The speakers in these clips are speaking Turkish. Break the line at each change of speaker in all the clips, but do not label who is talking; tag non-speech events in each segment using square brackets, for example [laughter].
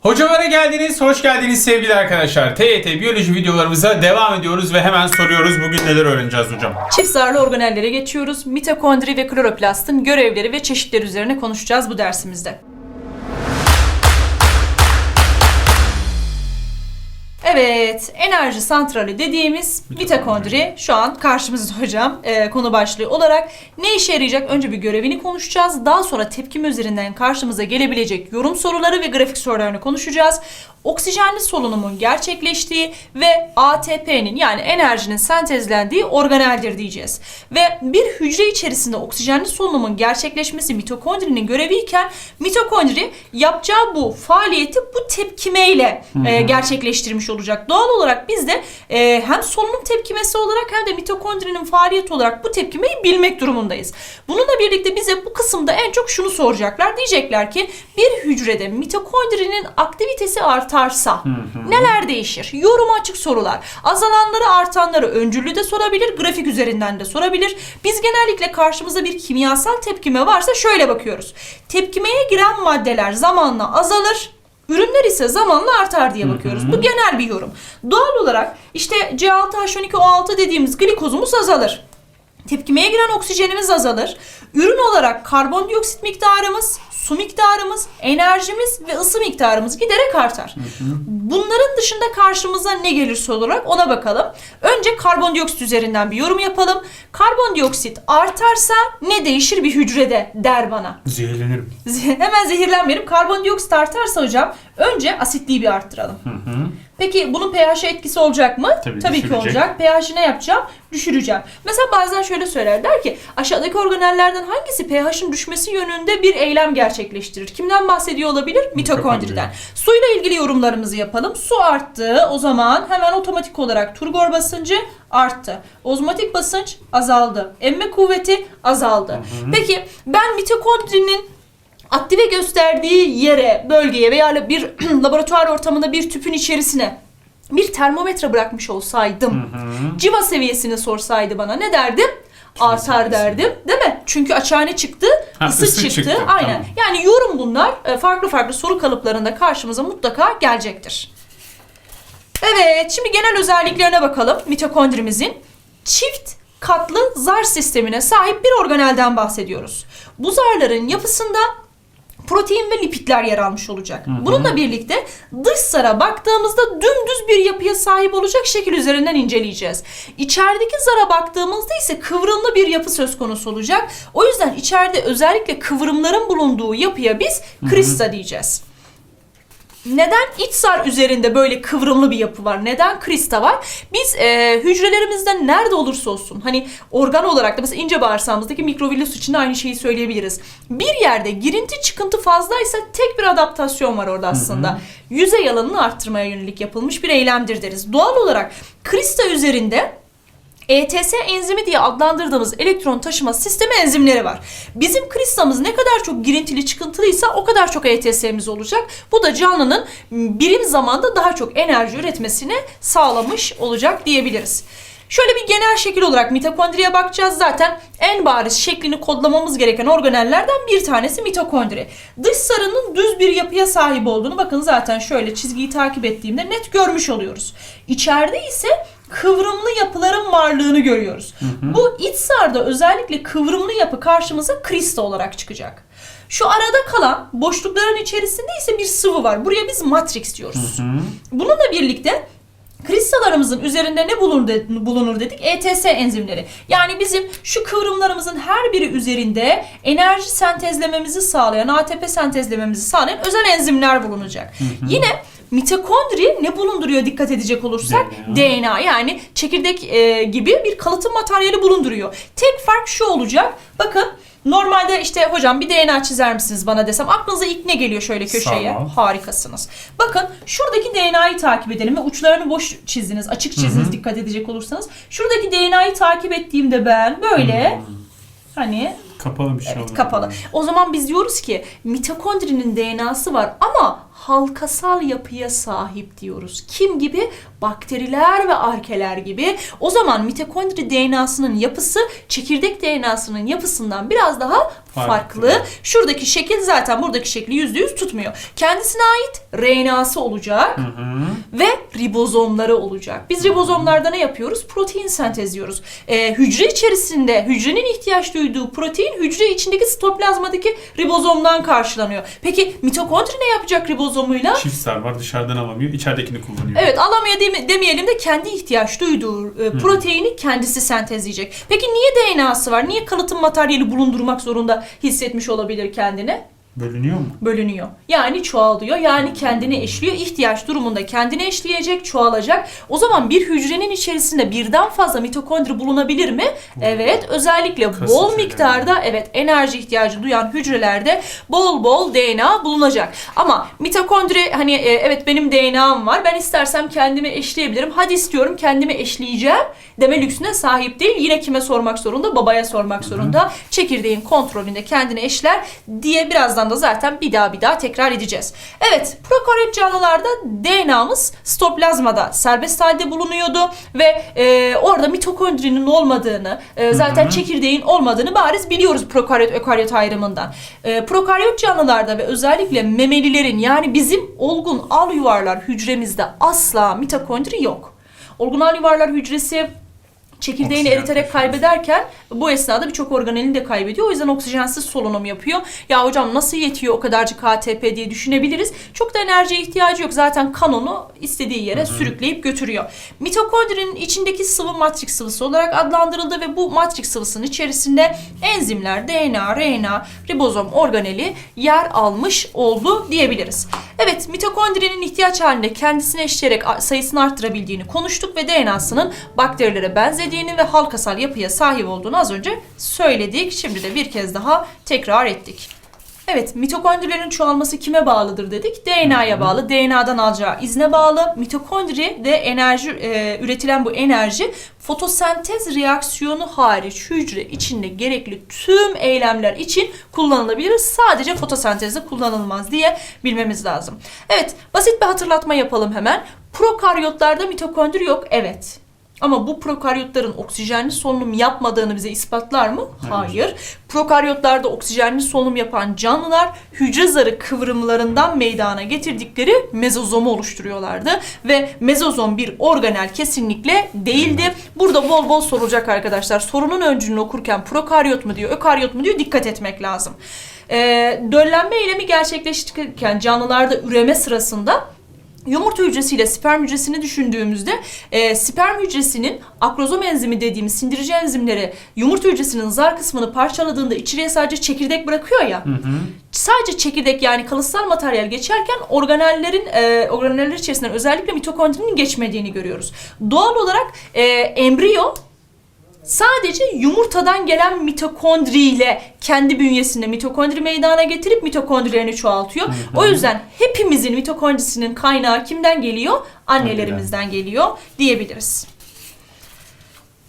Hocalara geldiniz, hoş geldiniz sevgili arkadaşlar. TYT biyoloji videolarımıza devam ediyoruz ve hemen soruyoruz bugün neler öğreneceğiz hocam.
Çift zarlı organellere geçiyoruz. Mitokondri ve kloroplastın görevleri ve çeşitleri üzerine konuşacağız bu dersimizde. Evet, enerji santrali dediğimiz mitokondri şu an karşımızda [laughs] hocam e, konu başlığı olarak ne işe yarayacak? Önce bir görevini konuşacağız. Daha sonra tepkime üzerinden karşımıza gelebilecek yorum soruları ve grafik sorularını konuşacağız. Oksijenli solunumun gerçekleştiği ve ATP'nin yani enerjinin sentezlendiği organeldir diyeceğiz. Ve bir hücre içerisinde oksijenli solunumun gerçekleşmesi mitokondrinin göreviyken mitokondri yapacağı bu faaliyeti bu tepkimeyle e, gerçekleştirmiş olacak. Doğal olarak biz de e, hem solunum tepkimesi olarak hem de mitokondrinin faaliyeti olarak bu tepkimeyi bilmek durumundayız. Bununla birlikte bize bu kısımda en çok şunu soracaklar. Diyecekler ki bir hücrede mitokondrinin aktivitesi artarsa neler değişir? Yoruma açık sorular. Azalanları artanları öncüllü de sorabilir, grafik üzerinden de sorabilir. Biz genellikle karşımızda bir kimyasal tepkime varsa şöyle bakıyoruz. Tepkimeye giren maddeler zamanla azalır, Ürünler ise zamanla artar diye bakıyoruz. Bu genel bir yorum. Doğal olarak işte C6H12O6 dediğimiz glikozumuz azalır. Tepkimeye giren oksijenimiz azalır. Ürün olarak karbondioksit miktarımız, su miktarımız, enerjimiz ve ısı miktarımız giderek artar. Bunların dışında karşımıza ne gelirse olarak ona bakalım. Önce karbondioksit üzerinden bir yorum yapalım. Karbondioksit artarsa ne değişir bir hücrede der bana.
Zehirlenirim.
Ze- Hemen zehirlenmeyelim. Karbondioksit artarsa hocam önce asitliği bir arttıralım. Peki bunun pH etkisi olacak mı?
Tabii,
ki
düşürecek.
olacak. pH'i ne yapacağım? Düşüreceğim. Mesela bazen şöyle söyler der ki aşağıdaki organellerden hangisi pH'in düşmesi yönünde bir eylem gerçekleştirir? Kimden bahsediyor olabilir? Mitokondriden. Suyla ilgili yorumlarımızı yapalım. Su arttı. O zaman hemen otomatik olarak turgor basıncı arttı. Ozmotik basınç azaldı. Emme kuvveti azaldı. Peki ben mitokondrinin aktive gösterdiği yere, bölgeye veya bir [clears throat] laboratuvar ortamında bir tüpün içerisine bir termometre bırakmış olsaydım, civa seviyesini sorsaydı bana ne derdim? Artar derdim, değil mi? Çünkü açığa ne çıktı?
Ha,
Isı,
ısı
çıktı.
çıktı,
Aynen.
tamam.
Yani yorum bunlar e, farklı farklı soru kalıplarında karşımıza mutlaka gelecektir. Evet, şimdi genel özelliklerine bakalım mitokondrimizin. Çift katlı zar sistemine sahip bir organelden bahsediyoruz. Bu zarların yapısında protein ve lipidler yer almış olacak. Bununla birlikte dış zara baktığımızda dümdüz bir yapıya sahip olacak şekil üzerinden inceleyeceğiz. İçerideki zara baktığımızda ise kıvrımlı bir yapı söz konusu olacak. O yüzden içeride özellikle kıvrımların bulunduğu yapıya biz krista diyeceğiz. Neden iç zar üzerinde böyle kıvrımlı bir yapı var? Neden krista var? Biz e, hücrelerimizde nerede olursa olsun hani organ olarak da mesela ince bağırsağımızdaki mikrovirüs için de aynı şeyi söyleyebiliriz. Bir yerde girinti çıkıntı fazlaysa tek bir adaptasyon var orada aslında. Yüzey alanını arttırmaya yönelik yapılmış bir eylemdir deriz. Doğal olarak krista üzerinde ETS enzimi diye adlandırdığımız elektron taşıma sistemi enzimleri var. Bizim kristamız ne kadar çok girintili çıkıntılıysa o kadar çok ETS'miz olacak. Bu da canlının birim zamanda daha çok enerji üretmesini sağlamış olacak diyebiliriz. Şöyle bir genel şekil olarak mitokondriye bakacağız. Zaten en bariz şeklini kodlamamız gereken organellerden bir tanesi mitokondri. Dış sarının düz bir yapıya sahip olduğunu bakın zaten şöyle çizgiyi takip ettiğimde net görmüş oluyoruz. İçeride ise kıvrımlı yapıların varlığını görüyoruz. Bu iç zarda özellikle kıvrımlı yapı karşımıza krista olarak çıkacak. Şu arada kalan boşlukların içerisinde ise bir sıvı var. Buraya biz matrix diyoruz. Bununla birlikte Kristalarımızın üzerinde ne bulunur, de- bulunur dedik? ETS enzimleri. Yani bizim şu kıvrımlarımızın her biri üzerinde enerji sentezlememizi sağlayan, ATP sentezlememizi sağlayan özel enzimler bulunacak. Yine mitokondri ne bulunduruyor dikkat edecek olursak?
DNA.
DNA yani çekirdek e, gibi bir kalıtım materyali bulunduruyor. Tek fark şu olacak. Bakın Normalde işte hocam bir DNA çizer misiniz bana desem aklınıza ilk ne geliyor şöyle köşeye?
Sağ ol.
Harikasınız. Bakın şuradaki DNA'yı takip edelim ve uçlarını boş çizdiniz, açık çizdiniz dikkat edecek olursanız. Şuradaki DNA'yı takip ettiğimde ben böyle hani
Kapalı bir şey
evet kapalı. O zaman biz diyoruz ki mitokondrinin DNA'sı var ama halkasal yapıya sahip diyoruz. Kim gibi? Bakteriler ve arkeler gibi. O zaman mitokondri DNA'sının yapısı çekirdek DNA'sının yapısından biraz daha farklı.
Farklı.
Şuradaki şekil zaten buradaki şekli %100 tutmuyor. Kendisine ait RNA'sı olacak
Hı hı.
ve ribozomları olacak. Biz ribozomlarda ne yapıyoruz? Protein sentezliyoruz. Ee, hücre içerisinde hücrenin ihtiyaç duyduğu protein hücre içindeki sitoplazmadaki ribozomdan karşılanıyor. Peki mitokondri ne yapacak ribozomuyla?
Çift sar var dışarıdan alamıyor. içeridekini kullanıyor.
Evet alamıyor deme- demeyelim de kendi ihtiyaç duyduğu e, proteini kendisi sentezleyecek. Peki niye DNA'sı var? Niye kalıtım materyali bulundurmak zorunda hissetmiş olabilir kendini?
Bölünüyor mu?
bölünüyor. Yani çoğalıyor. Yani kendini eşliyor. İhtiyaç durumunda kendini eşleyecek, çoğalacak. O zaman bir hücrenin içerisinde birden fazla mitokondri bulunabilir mi? Evet. Özellikle
Kas
bol miktarda evet enerji ihtiyacı duyan hücrelerde bol bol DNA bulunacak. Ama mitokondri hani e, evet benim DNA'm var. Ben istersem kendimi eşleyebilirim. Hadi istiyorum kendimi eşleyeceğim deme lüksüne sahip değil. Yine kime sormak zorunda? Babaya sormak zorunda. Çekirdeğin kontrolünde kendini eşler diye birazdan da zaten bir daha bir daha tekrar edeceğiz. Evet, prokaryot canlılarda DNA'mız stoplazmada serbest halde bulunuyordu ve e, orada mitokondrinin olmadığını, e, zaten çekirdeğin olmadığını bariz biliyoruz prokaryot ökaryot ayrımından. E, prokaryot canlılarda ve özellikle memelilerin yani bizim olgun al yuvarlar hücremizde asla mitokondri yok. Olgun al yuvarlar hücresi çekirdeğini
Oksijen
eriterek kaybederken bu esnada birçok organelini de kaybediyor. O yüzden oksijensiz solunum yapıyor. Ya hocam nasıl yetiyor o kadarcık KTP diye düşünebiliriz. Çok da enerjiye ihtiyacı yok. Zaten kan onu istediği yere sürükleyip götürüyor. Mitokondrinin içindeki sıvı matrik sıvısı olarak adlandırıldı ve bu matrik sıvısının içerisinde enzimler, DNA, RNA, ribozom organeli yer almış oldu diyebiliriz. Evet mitokondrinin ihtiyaç halinde kendisine eşleyerek sayısını arttırabildiğini konuştuk ve DNA'sının bakterilere benzediğini ve halkasal yapıya sahip olduğunu az önce söyledik. Şimdi de bir kez daha tekrar ettik. Evet, mitokondrilerin çoğalması kime bağlıdır dedik? DNA'ya bağlı. DNA'dan alacağı izne bağlı. Mitokondri de enerji e, üretilen bu enerji fotosentez reaksiyonu hariç hücre içinde gerekli tüm eylemler için kullanılabilir. Sadece fotosentezde kullanılmaz diye bilmemiz lazım. Evet, basit bir hatırlatma yapalım hemen. Prokaryotlarda mitokondri yok. Evet. Ama bu prokaryotların oksijenli solunum yapmadığını bize ispatlar mı? Hayır. Prokaryotlarda oksijenli solunum yapan canlılar hücre zarı kıvrımlarından meydana getirdikleri mezozomu oluşturuyorlardı. Ve mezozom bir organel kesinlikle değildi. Burada bol bol sorulacak arkadaşlar. Sorunun öncülünü okurken prokaryot mu diyor, ökaryot mu diyor dikkat etmek lazım. Ee, döllenme eylemi gerçekleştirirken canlılarda üreme sırasında Yumurta hücresiyle sperm hücresini düşündüğümüzde e, sperm hücresinin akrozom enzimi dediğimiz sindirici enzimleri yumurta hücresinin zar kısmını parçaladığında içeriye sadece çekirdek bırakıyor ya.
Hı hı.
Sadece çekirdek yani kalıtsal materyal geçerken organellerin e, organeller içerisinden özellikle mitokondrinin geçmediğini görüyoruz. Doğal olarak e, embriyo sadece yumurtadan gelen mitokondriyle kendi bünyesinde mitokondri meydana getirip mitokondrilerini çoğaltıyor. O yüzden hepimizin mitokondrisinin kaynağı kimden geliyor? Annelerimizden geliyor diyebiliriz.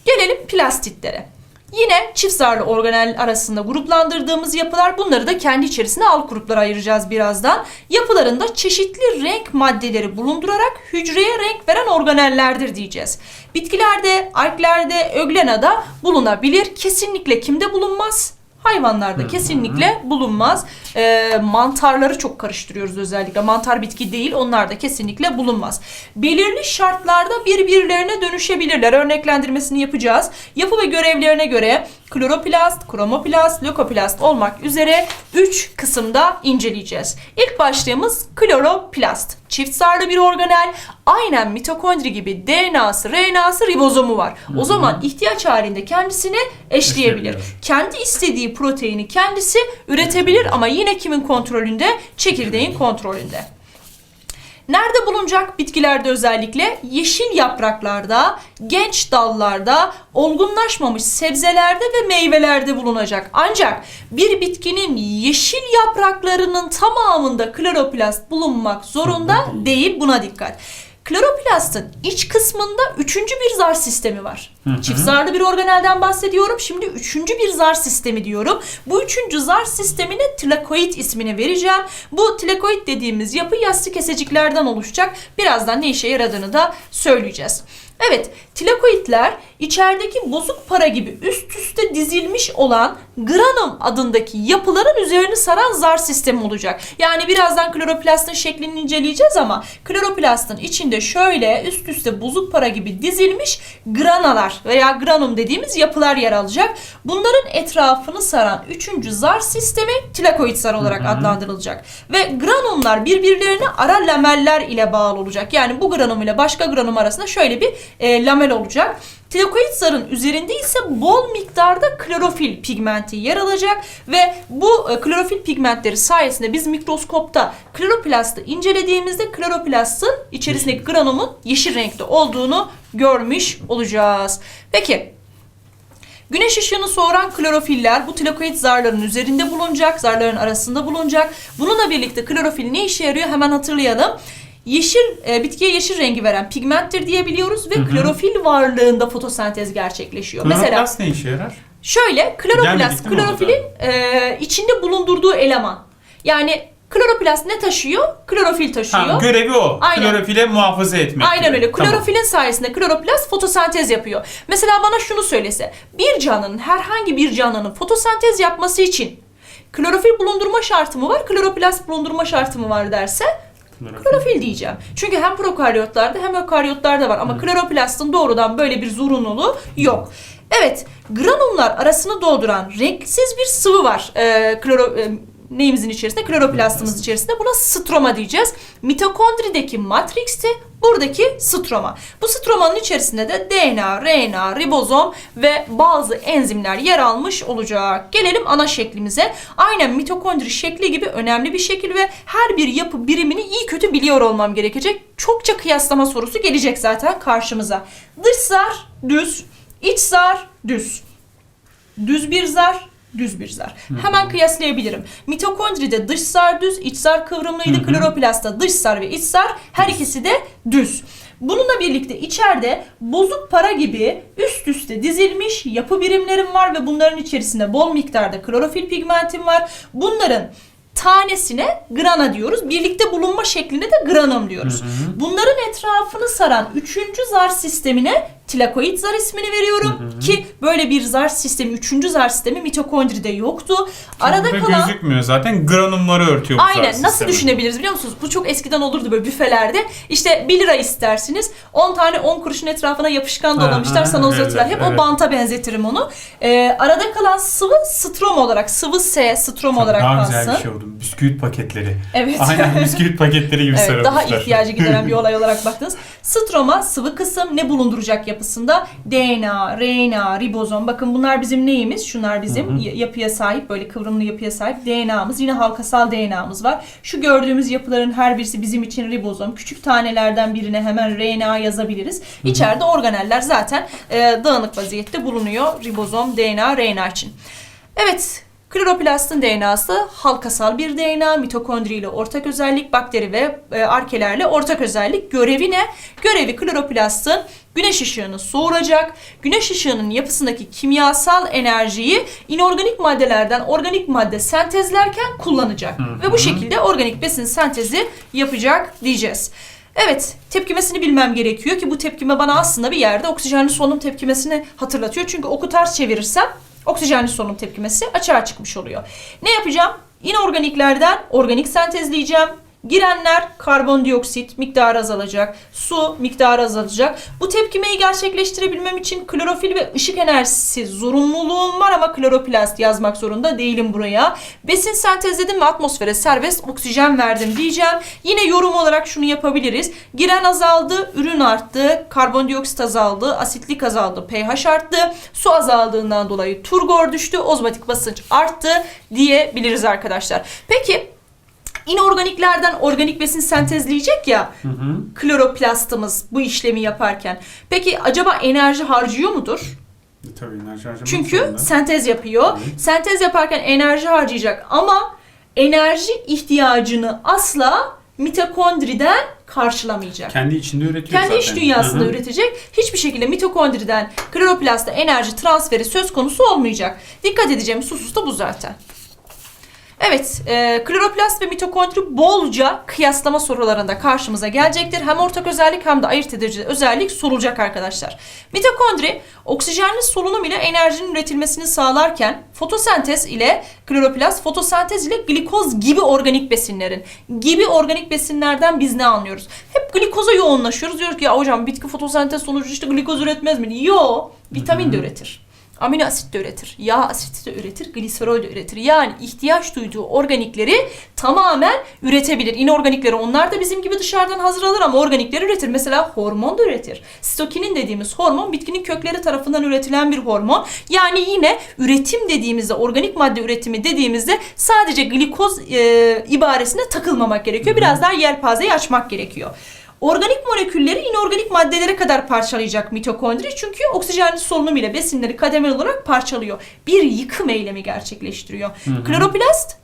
Gelelim plastitlere. Yine çift zarlı organel arasında gruplandırdığımız yapılar bunları da kendi içerisinde alt gruplara ayıracağız birazdan. Yapılarında çeşitli renk maddeleri bulundurarak hücreye renk veren organellerdir diyeceğiz. Bitkilerde, alglerde, öglenada bulunabilir. Kesinlikle kimde bulunmaz? Hayvanlarda kesinlikle bulunmaz. Ee, mantarları çok karıştırıyoruz özellikle. Mantar bitki değil onlar da kesinlikle bulunmaz. Belirli şartlarda birbirlerine dönüşebilirler. Örneklendirmesini yapacağız. Yapı ve görevlerine göre kloroplast, kromoplast, lökoplast olmak üzere 3 kısımda inceleyeceğiz. İlk başlığımız kloroplast. Çift zarlı bir organel. Aynen mitokondri gibi DNA'sı, RNA'sı, ribozomu var. O zaman ihtiyaç halinde kendisini eşleyebilir. Kendi istediği proteini kendisi üretebilir ama yine kimin kontrolünde? Çekirdeğin kontrolünde. Nerede bulunacak bitkilerde özellikle? Yeşil yapraklarda, genç dallarda, olgunlaşmamış sebzelerde ve meyvelerde bulunacak. Ancak bir bitkinin yeşil yapraklarının tamamında kloroplast bulunmak zorunda değil. Buna dikkat. Kloroplastın iç kısmında üçüncü bir zar sistemi var. Çift zarlı bir organelden bahsediyorum. Şimdi üçüncü bir zar sistemi diyorum. Bu üçüncü zar sistemine tilakoid ismini vereceğim. Bu tilakoid dediğimiz yapı yassı keseciklerden oluşacak. Birazdan ne işe yaradığını da söyleyeceğiz. Evet, tilakoidler içerideki bozuk para gibi üst üste dizilmiş olan granum adındaki yapıların üzerini saran zar sistemi olacak. Yani birazdan kloroplastın şeklini inceleyeceğiz ama kloroplastın içinde şöyle üst üste bozuk para gibi dizilmiş granalar veya granum dediğimiz yapılar yer alacak. Bunların etrafını saran üçüncü zar sistemi tilakoid zar olarak adlandırılacak. Ve granumlar birbirlerine ara lameller ile bağlı olacak. Yani bu granum ile başka granum arasında şöyle bir e, lamel olacak. Tilakoid zarın üzerinde ise bol miktarda klorofil pigmenti yer alacak ve bu e, klorofil pigmentleri sayesinde biz mikroskopta kloroplastı incelediğimizde kloroplastın içerisindeki granumun yeşil renkte olduğunu görmüş olacağız. Peki Güneş ışığını soğuran klorofiller bu tilakoid zarların üzerinde bulunacak, zarların arasında bulunacak. Bununla birlikte klorofil ne işe yarıyor hemen hatırlayalım. Yeşil, e, bitkiye yeşil rengi veren pigmenttir diyebiliyoruz ve
Hı hı.
klorofil varlığında fotosentez gerçekleşiyor. Mesela
Kloroplast ne işe yarar?
şöyle kloroplast
Gelmedik değil mi
klorofilin e, içinde bulundurduğu eleman. Yani kloroplast ne taşıyor? Klorofil taşıyor.
Ha, görevi o.
Aynen.
Klorofile muhafaza etmek.
Aynen
gibi.
öyle.
Tamam.
Klorofilin sayesinde kloroplast fotosentez yapıyor. Mesela bana şunu söylese. Bir canlının herhangi bir canlının fotosentez yapması için klorofil bulundurma şartı mı var, kloroplast bulundurma şartı mı var derse
Klorofil.
diyeceğim. Çünkü hem prokaryotlarda hem ökaryotlarda var ama kloroplastın doğrudan böyle bir zorunluluğu yok. Evet, granumlar arasını dolduran renksiz bir sıvı var. Ee, kloro, e, neyimizin içerisinde? Kloroplastımız içerisinde. Buna stroma diyeceğiz. Mitokondrideki matrixti, buradaki stroma. Bu stromanın içerisinde de DNA, RNA, ribozom ve bazı enzimler yer almış olacak. Gelelim ana şeklimize. Aynen mitokondri şekli gibi önemli bir şekil ve her bir yapı birimini iyi kötü biliyor olmam gerekecek. Çokça kıyaslama sorusu gelecek zaten karşımıza. Dış zar düz, iç zar düz. Düz bir zar, düz bir zar. Hemen kıyaslayabilirim. Mitokondride dış zar düz, iç zar kıvrımlıydı.
Hı hı.
Kloroplastta dış zar ve iç zar her ikisi de düz. Bununla birlikte içeride bozuk para gibi üst üste dizilmiş yapı birimlerim var ve bunların içerisinde bol miktarda klorofil pigmentim var. Bunların tanesine grana diyoruz. Birlikte bulunma şekline de granum diyoruz.
Hı hı.
Bunların etrafını saran üçüncü zar sistemine tilakoid zar ismini veriyorum ki böyle bir zar sistemi, üçüncü zar sistemi mitokondride yoktu. Arada
Burada
kalan
gözükmüyor zaten. Granumları örtüyor bu zar
Aynen. Nasıl
sistemi.
düşünebiliriz biliyor musunuz? Bu çok eskiden olurdu böyle büfelerde. İşte 1 lira istersiniz. 10 tane 10 kuruşun etrafına yapışkan dolamışlar. Sana
evet,
uzatırlar. Hep o
evet.
banta benzetirim onu. Ee, arada kalan sıvı strom olarak, sıvı S strom olarak
Daha
kalsın.
güzel bir şey oldu. Bisküvit paketleri.
Evet. [laughs]
Aynen bisküvit paketleri gibi
Evet,
sarılmışlar.
daha ihtiyacı gideren bir [laughs] olay olarak baktınız. Stroma sıvı kısım ne bulunduracak yapısında? DNA, RNA, ribozom. Bakın bunlar bizim neyimiz? Şunlar bizim
Hı hı.
yapıya sahip, böyle kıvrımlı yapıya sahip DNA'mız. Yine halkasal DNA'mız var. Şu gördüğümüz yapıların her birisi bizim için ribozom. Küçük tanelerden birine hemen RNA yazabiliriz. İçeride organeller zaten e, dağınık vaziyette bulunuyor. Ribozom, DNA, RNA için. Evet, Kloroplastın DNA'sı halkasal bir DNA, mitokondri ile ortak özellik, bakteri ve e, arkelerle ortak özellik. Görevi ne? Görevi kloroplastın güneş ışığını soğuracak, güneş ışığının yapısındaki kimyasal enerjiyi inorganik maddelerden organik madde sentezlerken kullanacak.
Hı
Ve
hı.
bu şekilde organik besin sentezi yapacak diyeceğiz. Evet, tepkimesini bilmem gerekiyor ki bu tepkime bana aslında bir yerde oksijenli solunum tepkimesini hatırlatıyor. Çünkü oku ters çevirirsem oksijenli solunum tepkimesi açığa çıkmış oluyor. Ne yapacağım? İnorganiklerden organik sentezleyeceğim. Girenler karbondioksit miktarı azalacak, su miktarı azalacak. Bu tepkimeyi gerçekleştirebilmem için klorofil ve ışık enerjisi zorunluluğum var ama kloroplast yazmak zorunda değilim buraya. Besin sentezledim ve atmosfere serbest oksijen verdim diyeceğim. Yine yorum olarak şunu yapabiliriz. Giren azaldı, ürün arttı, karbondioksit azaldı, asitlik azaldı, pH arttı, su azaldığından dolayı turgor düştü, ozmotik basınç arttı diyebiliriz arkadaşlar. Peki inorganiklerden organik besin sentezleyecek ya
Hı hı.
kloroplastımız bu işlemi yaparken. Peki acaba enerji harcıyor mudur?
E, Tabii enerji harcamak
Çünkü
zorunda.
sentez yapıyor.
Evet.
Sentez yaparken enerji harcayacak ama enerji ihtiyacını asla mitokondriden karşılamayacak.
kendi içinde üretiyor
Kendi
zaten.
iç dünyasında
Hı hı.
üretecek. Hiçbir şekilde mitokondriden kloroplasta enerji transferi söz konusu olmayacak. Dikkat edeceğimiz husus da bu zaten. Evet, e, kloroplast ve mitokondri bolca kıyaslama sorularında karşımıza gelecektir. Hem ortak özellik hem de ayırt edici özellik sorulacak arkadaşlar. Mitokondri oksijenli solunum ile enerjinin üretilmesini sağlarken fotosentez ile kloroplast fotosentez ile glikoz gibi organik besinlerin gibi organik besinlerden biz ne anlıyoruz? Hep glikoza yoğunlaşıyoruz. Diyoruz ki ya hocam bitki fotosentez sonucu işte glikoz üretmez mi? Yo, vitamin de üretir. Amino asit de üretir, yağ asiti de üretir, gliserol de üretir. Yani ihtiyaç duyduğu organikleri tamamen üretebilir. İnorganikleri onlar da bizim gibi dışarıdan hazır alır ama organikleri üretir. Mesela hormon da üretir. Sitokinin dediğimiz hormon bitkinin kökleri tarafından üretilen bir hormon. Yani yine üretim dediğimizde, organik madde üretimi dediğimizde sadece glikoz e, ibaresine takılmamak gerekiyor. Biraz daha yelpazeyi açmak gerekiyor. Organik molekülleri inorganik maddelere kadar parçalayacak mitokondri çünkü oksijenli solunum ile besinleri kademeli olarak parçalıyor. Bir yıkım eylemi gerçekleştiriyor. Kloroplast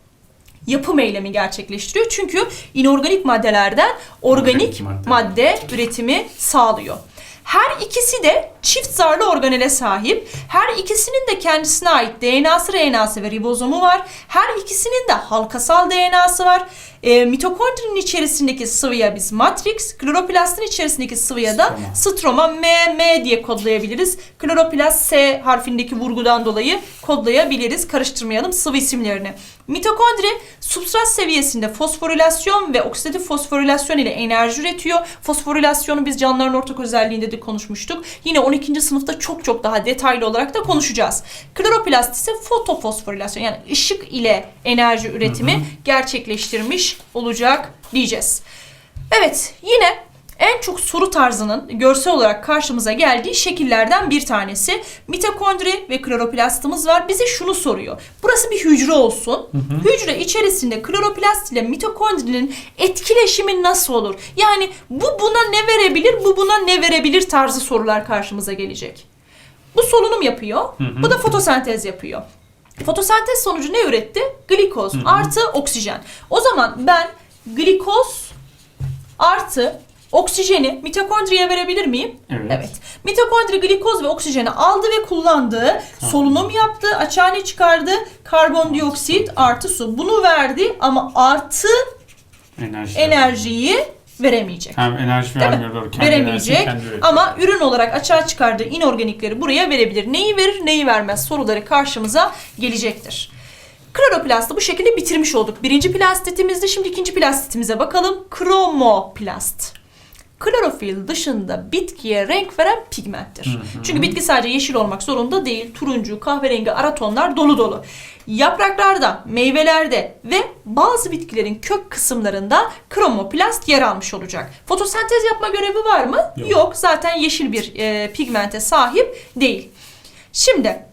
yapım eylemi gerçekleştiriyor. Çünkü inorganik maddelerden organik
Organik madde.
madde üretimi sağlıyor. Her ikisi de çift zarlı organele sahip. Her ikisinin de kendisine ait DNA'sı, RNA'sı ve ribozomu var. Her ikisinin de halkasal DNA'sı var. E, mitokondrinin içerisindeki sıvıya biz matrix, kloroplastın içerisindeki sıvıya da stroma M, M diye kodlayabiliriz. Kloroplast S harfindeki vurgudan dolayı kodlayabiliriz. Karıştırmayalım sıvı isimlerini. Mitokondri substrat seviyesinde fosforilasyon ve oksidatif fosforilasyon ile enerji üretiyor. Fosforilasyonu biz canlıların ortak özelliğinde de konuşmuştuk. Yine 12. sınıfta çok çok daha detaylı olarak da konuşacağız. Kloroplast ise fotofosforilasyon yani ışık ile enerji üretimi gerçekleştirmiş olacak diyeceğiz. Evet yine en çok soru tarzının görsel olarak karşımıza geldiği şekillerden bir tanesi. Mitokondri ve kloroplastımız var. Bize şunu soruyor. Burası bir hücre olsun. Hücre içerisinde kloroplast ile mitokondrinin etkileşimi nasıl olur? Yani bu buna ne verebilir, bu buna ne verebilir tarzı sorular karşımıza gelecek. Bu solunum yapıyor. Bu da fotosentez yapıyor. Fotosentez sonucu ne üretti? Glikoz artı oksijen. O zaman ben glikoz artı oksijeni mitokondriye verebilir miyim?
Evet.
Mitokondri glikoz ve oksijeni aldı ve kullandı. Solunum yaptı, açığa ne çıkardı? Karbondioksit artı su. Bunu verdi ama artı
Enerji.
enerjiyi veremeyecek.
Hem enerji
Değil mi?
vermiyor doğru. Kendi enerjisini
Veremeyecek
kendi üretiyor.
ama ürün olarak açığa çıkardığı inorganikleri buraya verebilir. Neyi verir, neyi vermez soruları karşımıza gelecektir. Kloroplastı bu şekilde bitirmiş olduk. Birinci plastitimizde şimdi ikinci plastitimize bakalım. Kromoplast. Klorofil dışında bitkiye renk veren pigmenttir. Çünkü bitki sadece yeşil olmak zorunda değil. Turuncu, kahverengi, ara tonlar dolu dolu. Yapraklarda, meyvelerde ve bazı bitkilerin kök kısımlarında kromoplast yer almış olacak. Fotosentez yapma görevi var mı?
Yok.
Yok. Zaten yeşil bir e, pigmente sahip değil. Şimdi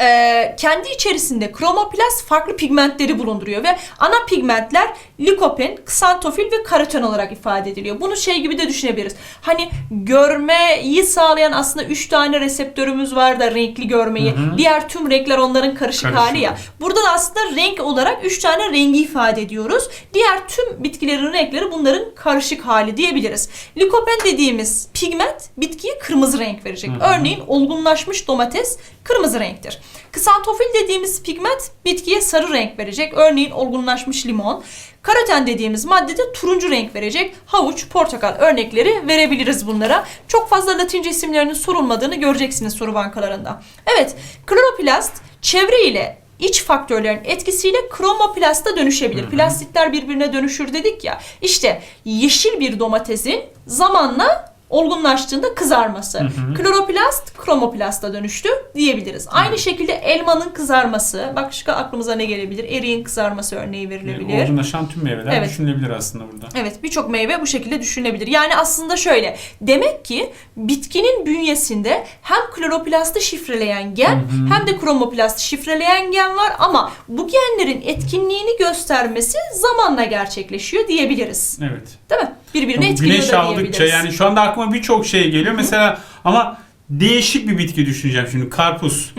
e, kendi içerisinde kromoplast farklı pigmentleri bulunduruyor ve ana pigmentler likopen, ksantofil ve karoten olarak ifade ediliyor. Bunu şey gibi de düşünebiliriz. Hani görmeyi sağlayan aslında 3 tane reseptörümüz var da renkli görmeyi. Diğer tüm renkler onların karışık
Karışık.
hali ya. Burada da aslında renk olarak 3 tane rengi ifade ediyoruz. Diğer tüm bitkilerin renkleri bunların karışık hali diyebiliriz. Likopen dediğimiz pigment bitkiye kırmızı renk verecek. Örneğin olgunlaşmış domates kırmızı renktir. Ksantofil dediğimiz pigment bitkiye sarı renk verecek. Örneğin olgunlaşmış limon. Karoten dediğimiz madde de turuncu renk verecek. Havuç, portakal örnekleri verebiliriz bunlara. Çok fazla latince isimlerinin sorulmadığını göreceksiniz soru bankalarında. Evet, kloroplast çevre ile iç faktörlerin etkisiyle kromoplasta dönüşebilir. Plastitler birbirine dönüşür dedik ya. İşte yeşil bir domatesin zamanla olgunlaştığında kızarması. Kloroplast kromoplasta dönüştü diyebiliriz. Aynı şekilde elmanın kızarması, başka aklımıza ne gelebilir? Eriğin kızarması örneği verilebilir.
Olgunlaşan tüm meyveler
Evet.
düşünülebilir aslında burada.
Evet birçok meyve bu şekilde düşünülebilir. Yani aslında şöyle demek ki bitkinin bünyesinde hem kloroplastı şifreleyen gen hem de kromoplastı şifreleyen gen var ama bu genlerin etkinliğini göstermesi zamanla gerçekleşiyor diyebiliriz.
Evet.
Değil mi? Birbirini
Ama
etkiliyor
Güneş
da
aldıkça yani şu anda aklıma birçok şey geliyor. Mesela ama değişik bir bitki düşüneceğim şimdi. Karpuz.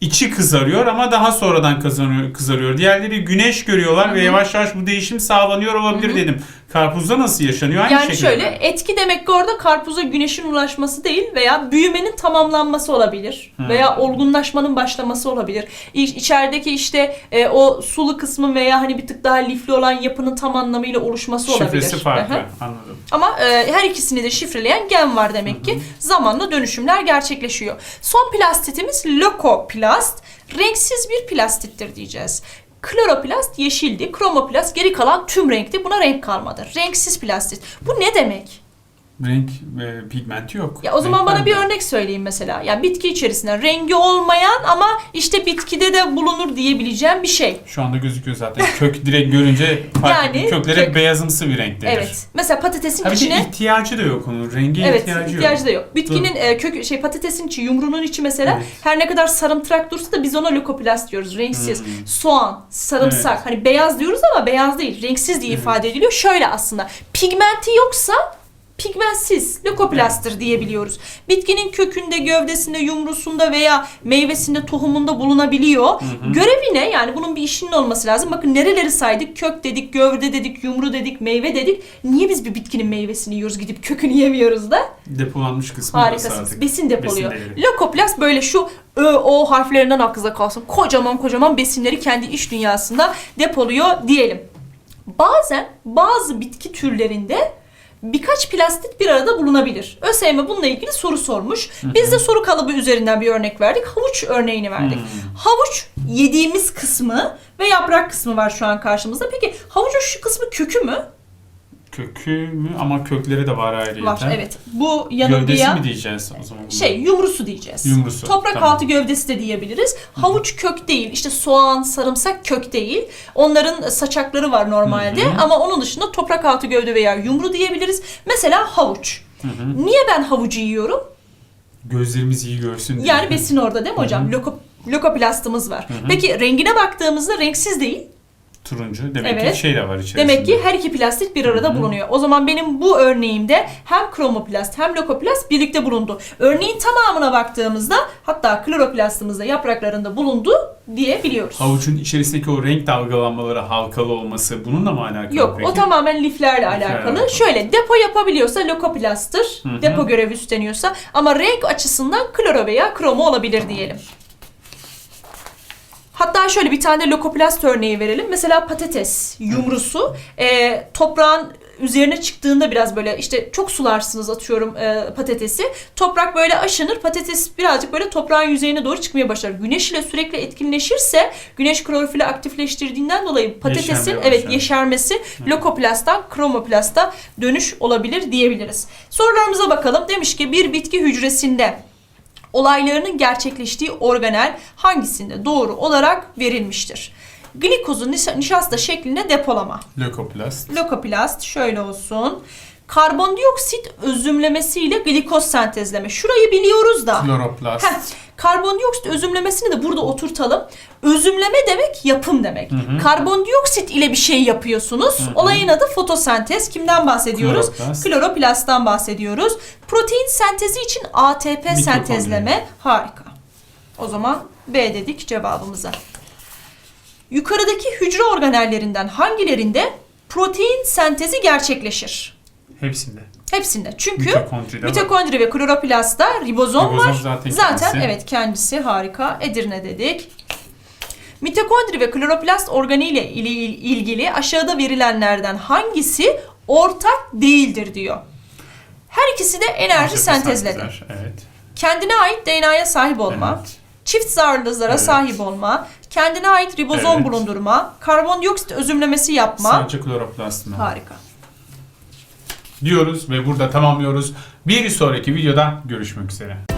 İçi kızarıyor ama daha sonradan kazanıyor, kızarıyor. Diğerleri güneş görüyorlar ve yavaş yavaş bu değişim sağlanıyor olabilir dedim. Karpuzda nasıl yaşanıyor? Aynı
yani
şekilde.
şöyle etki demek ki orada karpuza güneşin ulaşması değil veya büyümenin tamamlanması olabilir
Hmm.
veya olgunlaşmanın başlaması olabilir. İ- İçerideki işte e, o sulu kısmın veya hani bir tık daha lifli olan yapının tam anlamıyla oluşması olabilir.
Şifresi farklı.
Hı hı.
Anladım.
Ama e, her ikisini de şifreleyen gen var demek ki. Zamanla dönüşümler gerçekleşiyor. Son plastitimiz lokoplast. Renksiz bir plastittir diyeceğiz. Kloroplast yeşildi, kromoplast geri kalan tüm renkti. Buna renk kalmadı. Renksiz plastit. Bu ne demek?
Renk e, pigmenti yok.
Ya o zaman
Renk
bana bir örnek söyleyin mesela. Ya bitki içerisinde rengi olmayan ama işte bitkide de bulunur diyebileceğim bir şey.
Şu anda gözüküyor zaten. [laughs] Kök direkt görünce
Yani
kökleri
kök-
beyazımsı bir renktedir.
Evet. Mesela patatesin
de
içine
ihtiyacı da yok onun. Rengi
Evet,
ihtiyacı,
ihtiyacı,
yok.
da yok. Bitkinin e, kök şey patatesin içi, yumruğunun içi mesela
Evet.
her ne kadar sarımtırak dursa da biz ona lökoplast diyoruz. Renksiz.
Hmm.
Soğan, sarımsak. Hani beyaz diyoruz ama beyaz değil. Renksiz diye ifade ediliyor. Şöyle aslında. Pigmenti yoksa pigmentsiz lökoplasttır diyebiliyoruz. Bitkinin kökünde, gövdesinde, yumrusunda veya meyvesinde, tohumunda bulunabiliyor. Görevi ne? Yani bunun bir işinin olması lazım. Bakın nereleri saydık? Kök dedik, gövde dedik, yumru dedik, meyve dedik. Niye biz bir bitkinin meyvesini yiyoruz gidip kökünü yemiyoruz da?
Depolanmış kısmı
Harikasınız. Besin depoluyor.
Besin değeri.
Lökoplast böyle şu Ö, O harflerinden aklınıza kalsın. Kocaman kocaman besinleri kendi iç dünyasında depoluyor diyelim. Bazen bazı bitki türlerinde birkaç plastit bir arada bulunabilir. ÖSYM bununla ilgili soru sormuş. Biz de soru kalıbı üzerinden bir örnek verdik. Havuç örneğini verdik.
Hmm.
Havuç yediğimiz kısmı ve yaprak kısmı var şu an karşımızda. Peki havucun şu kısmı kökü mü?
Kökü mü? Ama kökleri de var ayrıyeten.
Var. Evet. Bu
Gövdesi
yanılgıya
mi diyeceğiz o zaman?
şey yumrusu diyeceğiz.
Yumrusu,
Toprak
tamam.
altı gövdesi de diyebiliriz. Havuç kök değil. İşte soğan, sarımsak kök değil. Onların saçakları var normalde
Hı hı.
ama onun dışında toprak altı gövde veya yumru diyebiliriz. Mesela havuç.
Hı hı.
Niye ben havucu yiyorum?
Gözlerimiz iyi görsün diye.
Yani besin orada değil mi hocam? Loko, lokoplastımız var. Peki rengine baktığımızda renksiz değil.
Turuncu. Demek
Evet.
ki şey de var içerisinde.
Demek ki her iki plastik bir arada bulunuyor. O zaman benim bu örneğimde hem kromoplast hem lokoplast birlikte bulundu. Örneğin tamamına baktığımızda hatta kloroplastımızda yapraklarında bulundu diyebiliyoruz.
Havucun içerisindeki o renk dalgalanmaları halkalı olması bununla mı alakalı
Yok
peki?
o tamamen liflerle alakalı.
alakalı.
Şöyle depo yapabiliyorsa lokoplasttır.
Hı hı.
Depo görevi üstleniyorsa ama renk açısından kloro veya kromo olabilir diyelim. Hatta şöyle bir tane lokoplast örneği verelim. Mesela patates yumrusu e, toprağın üzerine çıktığında biraz böyle işte çok sularsınız atıyorum e, patatesi. Toprak böyle aşınır. Patates birazcık böyle toprağın yüzeyine doğru çıkmaya başlar. Güneş ile sürekli etkinleşirse güneş klorofili aktifleştirdiğinden dolayı patatesin
Yeşermeye
evet
başlar.
yeşermesi lokoplastan kromoplasta dönüş olabilir diyebiliriz. Sorularımıza bakalım. Demiş ki bir bitki hücresinde olaylarının gerçekleştiği organel hangisinde doğru olarak verilmiştir? Glikozu nişa- nişasta şeklinde depolama.
Lökoplast.
Lokoplast şöyle olsun. Karbondioksit özümlemesiyle glikoz sentezleme. Şurayı biliyoruz da.
Kloroplast.
Heh, karbondioksit özümlemesini de burada oturtalım. Özümleme demek yapım demek.
hı.
Karbondioksit ile bir şey yapıyorsunuz. Olayın adı fotosentez. Kimden bahsediyoruz?
Kloroplast.
Kloroplasttan bahsediyoruz. Protein sentezi için ATP sentezleme. Harika. O zaman B dedik cevabımıza. Yukarıdaki hücre organellerinden hangilerinde protein sentezi gerçekleşir?
Hepsinde.
Hepsinde. Çünkü
Mitokondride
mitokondri ve kloroplastta ribozom,
Ribozom
var.
zaten
Zaten
kendisi.
evet kendisi harika. Edirne dedik. Mitokondri ve kloroplast organı ile ili- ilgili aşağıda verilenlerden hangisi ortak değildir diyor. Her ikisi de enerji
ATP
sentezledi.
sentezler, Evet.
Kendine ait DNA'ya sahip olma,
Evet.
çift zarlı zara
Evet.
sahip olma, kendine ait ribozom
Evet.
bulundurma, karbondioksit özümlemesi yapma.
Sadece kloroplast mı?
Harika.
Diyoruz ve burada tamamlıyoruz. Bir sonraki videoda görüşmek üzere.